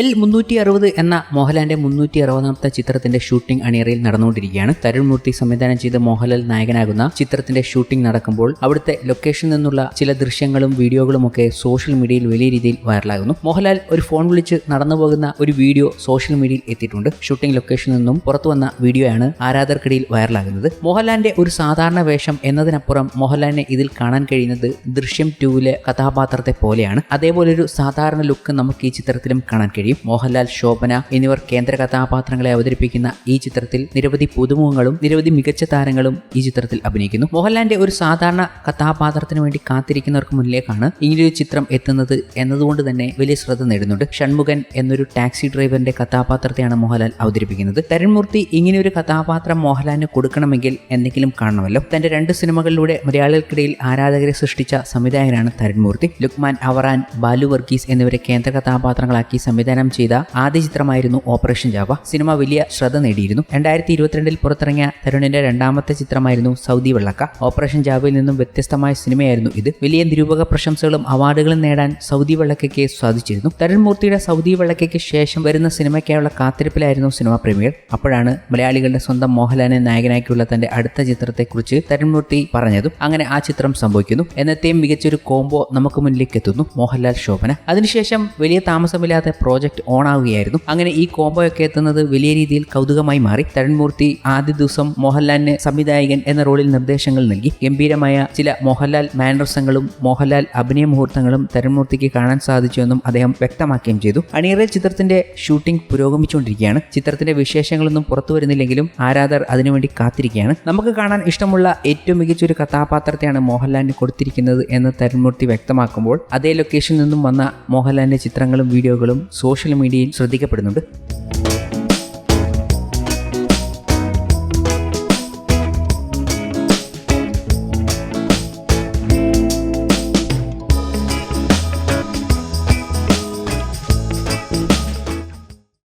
L മുന്നൂറ്റി അറുപത് എന്ന മോഹൻലാലിന്റെ മുന്നൂറ്റി അറുപതാമത്തെ ചിത്രത്തിന്റെ ഷൂട്ടിംഗ് അണിയറയിൽ നടന്നുകൊണ്ടിരിക്കുകയാണ്. തരുൺ മൂർത്തി സംവിധാനം ചെയ്ത് മോഹൻലാൽ നായകനാകുന്ന ചിത്രത്തിന്റെ ഷൂട്ടിംഗ് നടക്കുമ്പോൾ അവിടുത്തെ ലൊക്കേഷനിൽ നിന്നുള്ള ചില ദൃശ്യങ്ങളും വീഡിയോകളും ഒക്കെ സോഷ്യൽ മീഡിയയിൽ വലിയ രീതിയിൽ വൈറലാകുന്നു. മോഹൻലാൽ ഒരു ഫോൺ വിളിച്ച് നടന്നു പോകുന്ന ഒരു വീഡിയോ സോഷ്യൽ മീഡിയയിൽ എത്തിയിട്ടുണ്ട്. ഷൂട്ടിംഗ് ലൊക്കേഷനിൽ നിന്നും പുറത്തു വന്ന വീഡിയോയാണ് ആരാധകർക്കിടയിൽ വൈറലാകുന്നത്. മോഹൻലാലിന്റെ ഒരു സാധാരണ വേഷം എന്നതിനപ്പുറം മോഹൻലാലിനെ ഇതിൽ കാണാൻ കഴിയുന്നത് ദൃശ്യം ടൂവിലെ കഥാപാത്രത്തെ പോലെയാണ്. അതേപോലെ ഒരു സാധാരണ ലുക്ക് നമുക്ക് ഈ ചിത്രത്തിലും കാണാൻ കഴിയും. മോഹൻലാൽ ശോഭന എന്നിവർ കേന്ദ്ര കഥാപാത്രങ്ങളെ അവതരിപ്പിക്കുന്ന ഈ ചിത്രത്തിൽ നിരവധി പുതുമുഖങ്ങളും നിരവധി മികച്ച താരങ്ങളും ഈ ചിത്രത്തിൽ അഭിനയിക്കുന്നു. മോഹൻലാലിന്റെ ഒരു സാധാരണ കഥാപാത്രത്തിന് വേണ്ടി കാത്തിരിക്കുന്നവർക്ക് മുന്നിലേക്കാണ് ഇങ്ങനെയൊരു ചിത്രം എത്തുന്നത് എന്നതുകൊണ്ട് തന്നെ വലിയ ശ്രദ്ധ നേടുന്നുണ്ട്. ഷൺമുഖൻ എന്നൊരു ടാക്സി ഡ്രൈവറിന്റെ കഥാപാത്രത്തെയാണ് മോഹൻലാൽ അവതരിപ്പിക്കുന്നത്. തരുൺമൂർത്തി ഇങ്ങനെയൊരു കഥാപാത്രം മോഹൻലാലിന് കൊടുക്കണമെങ്കിൽ എന്തെങ്കിലും കാണണമല്ലോ. തന്റെ രണ്ട് സിനിമകളിലൂടെ മലയാളികൾക്കിടയിൽ ആരാധകരെ സൃഷ്ടിച്ച സംവിധായകനാണ് തരുൺമൂർത്തി. ലുക്മാൻ അവറാൻ ബാലു വർഗീസ് എന്നിവരെ കേന്ദ്ര കഥാപാത്രങ്ങളാക്കി സംവിധാനം ചെയ്ത ആദ്യ ചിത്രമായിരുന്നു ഓപ്പറേഷൻ ജാവ. സിനിമ വലിയ ശ്രദ്ധ നേടിയിരുന്നു. രണ്ടായിരത്തി ഇരുപത്തിരണ്ടിൽ പുറത്തിറങ്ങിയ തരുണിന്റെ രണ്ടാമത്തെ ചിത്രമായിരുന്നു സൗദി വെള്ളക്ക. ഓപ്പറേഷൻ ജാവയിൽ നിന്നും വ്യത്യസ്തമായ സിനിമയായിരുന്നു ഇത്. വലിയ നിരൂപക പ്രശംസകളും അവാർഡുകളും നേടാൻ സൗദി വെള്ളക്കയ്ക്ക് സാധിച്ചിരുന്നു. തരുൺ മൂർത്തിയുടെ സൗദി വെള്ളക്കയ്ക്ക് ശേഷം വരുന്ന സിനിമയ്ക്കായുള്ള കാത്തിരിപ്പിലായിരുന്നു സിനിമ പ്രീമിയർ. അപ്പോഴാണ് മലയാളികളുടെ സ്വന്തം മോഹൻലാലിനെ നായകനാക്കിയുള്ള തന്റെ അടുത്ത ചിത്രത്തെക്കുറിച്ച് തരുൺമൂർത്തി പറഞ്ഞതും. അങ്ങനെ ആ ചിത്രം സംഭവിക്കുന്നു. എന്നത്തെയും മികച്ചൊരു കോംബോ നമുക്ക് മുന്നിലേക്ക് എത്തുന്നു മോഹൻലാൽ ശോഭന. അതിനുശേഷം വലിയ താമസമില്ലാതെ പ്രോജക്റ്റ് ഓൺ ആവുകയായിരുന്നു. അങ്ങനെ ഈ കോംബോ ഒക്കെ എത്തുന്നത് വലിയ രീതിയിൽ കൗതുകമായി മാറി. തരുൺമൂർത്തി ആദ്യ ദിവസം മോഹൻലാലിന് സംവിധായകൻ എന്ന റോളിൽ നിർദ്ദേശങ്ങൾ നൽകി. ഗംഭീരമായ ചില മോഹൻലാൽ മാനറസങ്ങളും മോഹൻലാൽ അഭിനയ മുഹൂർത്തങ്ങളും തരുൺമൂർത്തിക്ക് കാണാൻ സാധിച്ചുവെന്നും അദ്ദേഹം വ്യക്തമാക്കുകയും ചെയ്തു. അണിയറ ചിത്രത്തിന്റെ ഷൂട്ടിംഗ് പുരോഗമിച്ചുകൊണ്ടിരിക്കുകയാണ്. ചിത്രത്തിന്റെ വിശേഷങ്ങളൊന്നും പുറത്തു വരുന്നില്ലെങ്കിലും ആരാധർ അതിനുവേണ്ടി കാത്തിരിക്കുകയാണ്. നമുക്ക് കാണാൻ ഇഷ്ടമുള്ള ഏറ്റവും മികച്ച ഒരു കഥാപാത്രത്തെയാണ് മോഹൻലാലിന് കൊടുത്തിരിക്കുന്നത് എന്ന് തരുൺമൂർത്തി വ്യക്തമാക്കുമ്പോൾ അതേ ലൊക്കേഷനിൽ നിന്നും വന്ന മോഹൻലാലിന്റെ ചിത്രങ്ങളും വീഡിയോകളും സോഷ്യൽ മീഡിയയിൽ ശ്രദ്ധിക്കപ്പെടുന്നുണ്ട്.